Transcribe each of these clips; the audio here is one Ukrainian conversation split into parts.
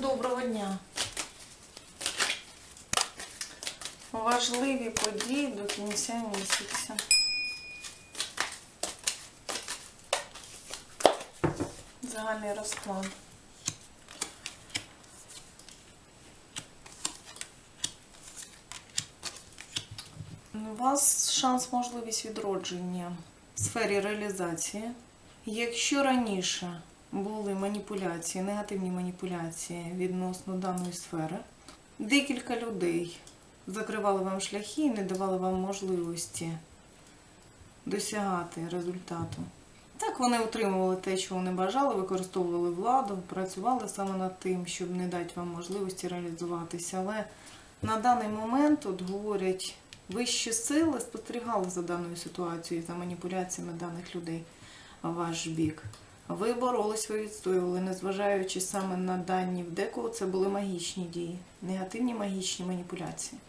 Доброго дня. Важливі події до кінця місяця. Загальний розклад. У вас шанс, можливість відродження в сфері реалізації. Якщо раніше були маніпуляції, негативні маніпуляції відносно даної сфери, декілька людей закривали вам шляхи і не давали вам можливості досягати результату. Так вони отримували те, що вони бажали, використовували владу, працювали саме над тим, щоб не дати вам можливості реалізуватися. Але на даний момент от говорять вищі сили спостерігали за даною ситуацією, за маніпуляціями даних людей в ваш бік. Ви боролись, ви відстоювали, незважаючи саме на дані в декого, це були магічні дії, негативні магічні маніпуляції.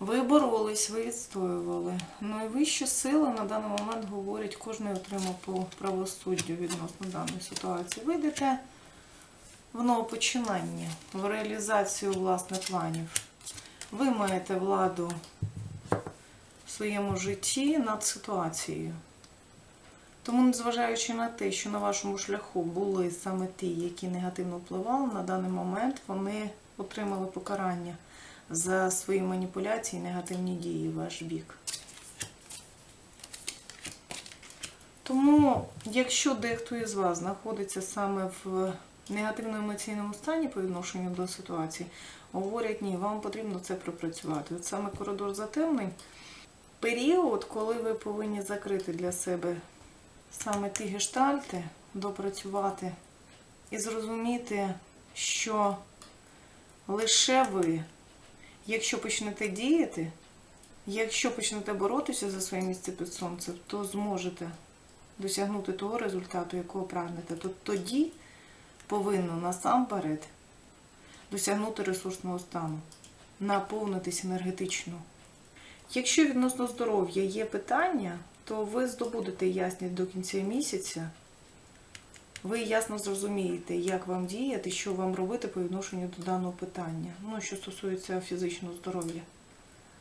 Ви боролись, ви відстоювали. Ну і вищі сили на даний момент говорять, кожен отримав по правосуддю відносно даної ситуації. Ви йдете в новопочинання, в реалізацію власних планів. Ви маєте владу в своєму житті над ситуацією. Тому, незважаючи на те, що на вашому шляху були саме ті, які негативно впливали, на даний момент вони отримали покарання за свої маніпуляції негативні дії в ваш бік. Тому, якщо дехто із вас знаходиться саме в негативному емоційному стані по відношенню до ситуації, говорять, ні, вам потрібно це пропрацювати. От саме коридор затемнень період, коли ви повинні закрити для себе саме ті гештальти, допрацювати і зрозуміти, що лише ви, якщо почнете діяти, якщо почнете боротися за своє місце під сонцем, то зможете досягнути того результату, якого прагнете, то тоді повинно насамперед досягнути ресурсного стану, наповнитись енергетично. Якщо відносно здоров'я є питання, то ви здобудете ясність до кінця місяця. Ви ясно зрозумієте, як вам діяти, що вам робити по відношенню до даного питання. Ну, що стосується фізичного здоров'я.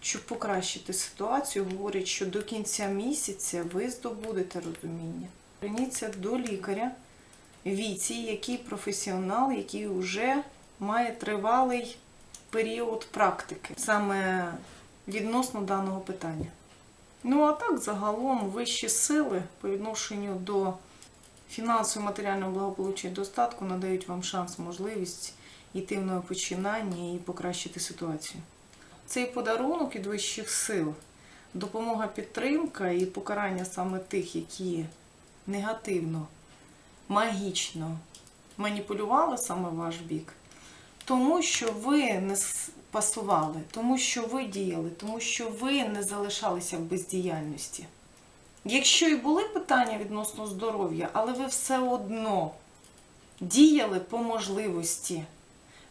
Щоб покращити ситуацію, говорять, що до кінця місяця ви здобудете розуміння. Зверніться до лікаря віці, який професіонал, який вже має тривалий період практики, саме відносно даного питання. Ну, а так, загалом, вищі сили по відношенню до фінансового матеріального благополуччя і достатку надають вам шанс, можливість йти в нове починання і покращити ситуацію. Цей подарунок від вищих сил, допомога, підтримка і покарання саме тих, які негативно, магічно маніпулювали саме ваш бік, тому що ви не пасували, тому що ви діяли, тому що ви не залишалися в бездіяльності. Якщо і були питання відносно здоров'я, але ви все одно діяли по можливості,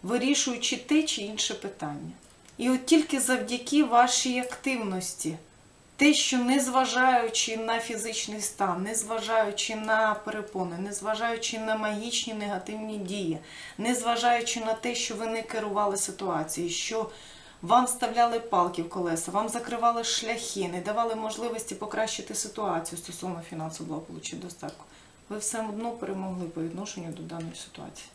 вирішуючи те чи інше питання. І от тільки завдяки вашій активності, те, що незважаючи на фізичний стан, незважаючи на перепони, незважаючи на магічні негативні дії, незважаючи на те, що ви не керували ситуацією, що вам вставляли палки в колеса, вам закривали шляхи, не давали можливості покращити ситуацію стосовно фінансового благополуччя достатку. Ви все одно перемогли по відношенню до даної ситуації.